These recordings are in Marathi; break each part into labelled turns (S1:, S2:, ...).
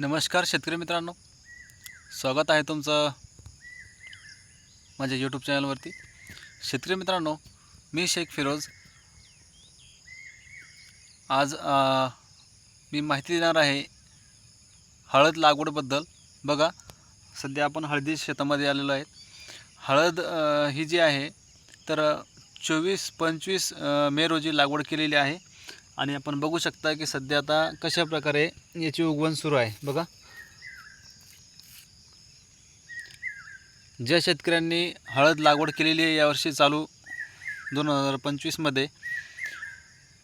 S1: नमस्कार शेतकरी मित्रांनो. स्वागत आहे तुमचं माझ्या यूट्यूब चॅनलवरती. शेतकरी मित्रांनो मी शेख फिरोज. आज आ, मी माहिती देणार आहे हळद लागवडबद्दल. बघा सध्या आपण हळदी शेतामध्ये आलेलो आहे. हळद ही जी आहे तर चोवीस पंचवीस मे रोजी लागवड केलेली आहे. आणि आपण बघू शकता की सध्या आता कशा प्रकारे याची उगवण सुरू आहे. बघा. ज्या शेतकऱ्यांनी हळद लागवड केलेली आहे यावर्षी चालू दोन हजार पंचवीसमध्ये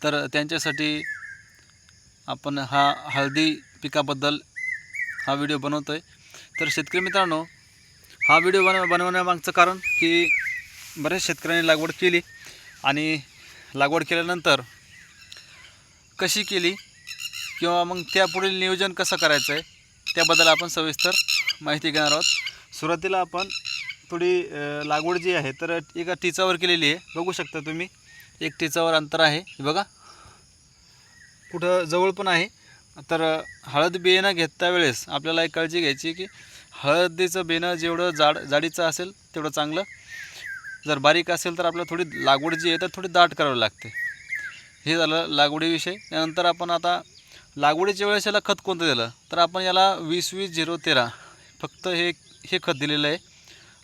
S1: तर त्यांच्यासाठी आपण हा हळदी पिकाबद्दल हा व्हिडिओ बनवतो आहे तर शेतकरी मित्रांनो हा व्हिडिओ बनव बनवण्यामागचं कारण की बऱ्याच शेतकऱ्यांनी लागवड केली आणि लागवड केल्यानंतर कशी केली किंवा मग त्यापुढील नियोजन कसं करायचं आहे त्याबद्दल आपण सविस्तर माहिती घेणार आहोत. सुरुवातीला आपण थोडी लागवड जी आहे तर एका टिचावर केलेली आहे. बघू शकता तुम्ही एक टिचावर अंतर आहे. बघा कुठं जवळ पण आहे. तर हळद बियाणं घेता वेळेस आपल्याला एक काळजी घ्यायची की हळदीचं बेणं जेवढं जाड जाडीचं असेल तेवढं चांगलं. जर बारीक असेल तर आपल्याला थोडी लागवड जी आहे तर थोडी दाट करावी लागते. हे झालं लागवडीविषयी त्यानंतर आपण आता लागवडीच्या वेळेस याला खत कोणतं दिलं? तर आपण याला वीस वीस झिरो तेरा फक्त हे हे खत दिलेलं आहे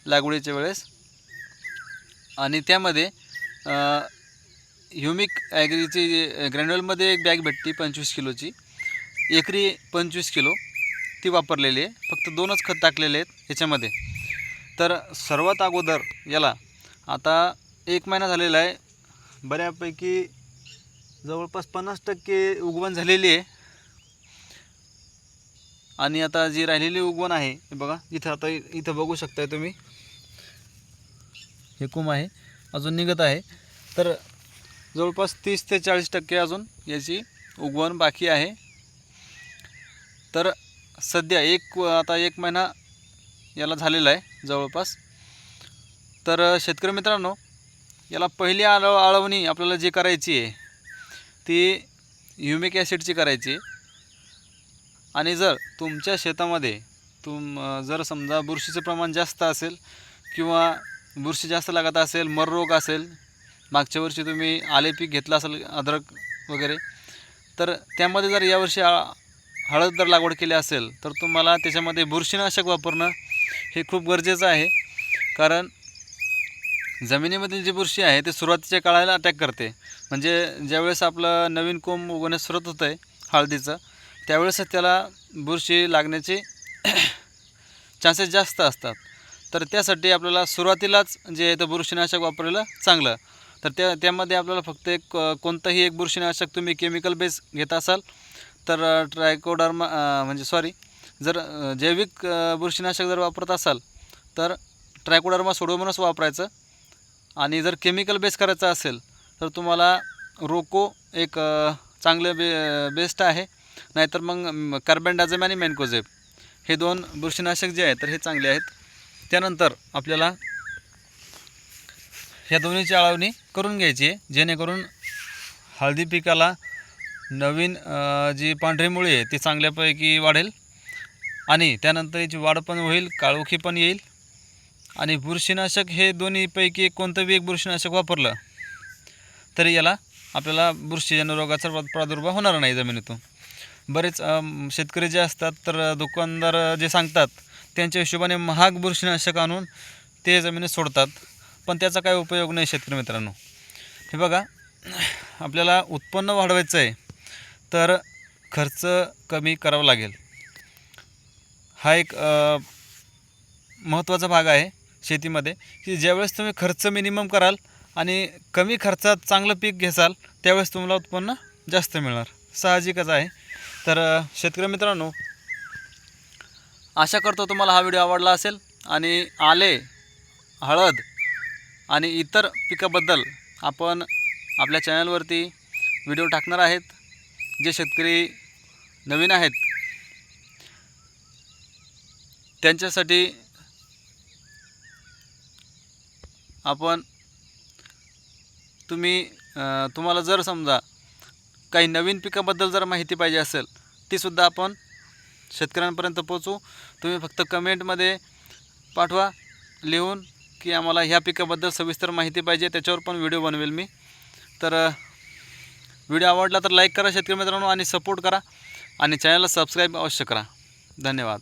S1: लागवडीच्या वेळेस. आणि त्यामध्ये ह्युमिक ॲग्रीची ग्रॅन्युअलमध्ये एक बॅग भेटते पंचवीस किलोची. एकरी पंचवीस किलो ती वापरलेली आहे. फक्त दोनच खत टाकलेले आहेत ह्याच्यामध्ये तर सर्वात अगोदर याला आता एक महिना झालेला आहे. बऱ्यापैकी जवळपास पन्नास टक्के उगवण झालेली आहे. आणि आता जी राहिलेली उगवण आहे हे बघा इथं आता इथं बघू शकताय तुम्ही. हे कुम आहे अजून निघत आहे. तर जवळपास तीस ते चाळीस टक्के अजून याची उगवण बाकी आहे. तर सध्या एक आता एक महिना याला झालेला आहे जवळपास. तर शेतकरी मित्रांनो याला पहिली आळ आळवणी आपल्याला जी करायची आहे ती ह्युमिक ॲसिडची करायची. आणि जर तुमच्या शेतामध्ये तुम जर समजा बुरशीचं प्रमाण जास्त असेल किंवा बुरशी जास्त लागत असेल मर रोग असेल मागच्या वर्षी तुम्ही आले पीक घेतलं असेल अद्रक वगैरे तर त्यामध्ये जर यावर्षी हळद जर लागवड केली असेल तर तुम्हाला त्याच्यामध्ये बुरशीनाशक वापरणं हे खूप गरजेचं आहे. कारण जमिनीमधील जी बुरशी आहे ते सुरुवातीच्या काळाला अटॅक करते. म्हणजे ज्यावेळेस आपलं नवीन कोंब उगवण्यास सुरुवात होतं आहे हळदीचं त्यावेळेस त्याला बुरशी लागण्याचे चान्सेस जास्त असतात. तर त्यासाठी आपल्याला सुरुवातीलाच जे आहे तर बुरशीनाशक वापरलेलं चांगलं. तर त्या त्यामध्ये आपल्याला फक्त एक कोणतंही एक बुरशीनाशक तुम्ही केमिकल बेस घेत असाल तर ट्रायकोडर्मा म्हणजे सॉरी जर जैविक बुरशीनाशक जर वापरत असाल तर ट्रायकोडर्मा सोडोमोनस वापरायचं. आणि जर केमिकल बेस करायचं असेल तर तुम्हाला रोको एक चांगलं बे बेस्ट आहे. नाहीतर मग कार्बन आणि मॅनकोझेब हे दोन बुरशीनाशक जे आहेत तर हे चांगले आहेत. त्यानंतर आपल्याला ह्या दोन्हीची आळवणी करून घ्यायची आहे जेणेकरून हळदी पिकाला नवीन जी पांढरी मुळी आहे ती चांगल्यापैकी वाढेल. आणि त्यानंतर याची वाढ पण होईल काळोखी पण येईल. आणि बुरशीनाशक हे दोन्हीपैकी एक कोणतं बी एक बुरशीनाशक वापरलं तरी याला आपल्याला बुरशीजन्य रोगाचा प्रादुर्भाव होणार नाही जमिनीतून. बरेच शेतकरी जे असतात तर दुकानदार जे सांगतात त्यांच्या हिशोबाने महाग बुरशीनाशक आणून ते जमिनीत सोडतात. पण त्याचा काय उपयोग नाही शेतकरी मित्रांनो. हे बघा आपल्याला उत्पन्न वाढवायचं आहे तर खर्च कमी करावा लागेल. हा एक महत्त्वाचा भाग आहे शेतीमध्ये की ज्यावेळेस तुम्ही खर्च मिनिमम कराल आणि कमी खर्चात चांगलं पीक घेसाल त्यावेळेस तुम्हाला उत्पन्न जास्त मिळणार. साहजिकच आहे. तर शेतकरी मित्रांनो आशा करतो तुम्हाला हा व्हिडिओ आवडला असेल आणि आले हळद आणि इतर पिकाबद्दल आपण आपल्या चॅनलवरती व्हिडिओ टाकणार आहेत. जे शेतकरी नवीन आहेत त्यांच्यासाठी आपण तुम्ही तुम्हाला जर समजा काही नवीन पिकाबद्दल जर माहिती पाहिजे असेल तीसुद्धा आपण शेतकऱ्यांपर्यंत पोचवू तुम्ही फक्त कमेंटमध्ये पाठवा लिहून की आम्हाला ह्या पिकाबद्दल सविस्तर माहिती पाहिजे त्याच्यावर पण व्हिडिओ बनवेल मी. तर व्हिडिओ आवडला तर लाईक करा शेतकरी मित्रांनो आणि सपोर्ट करा आणि चॅनलला सबस्क्राईब अवश्य करा. धन्यवाद.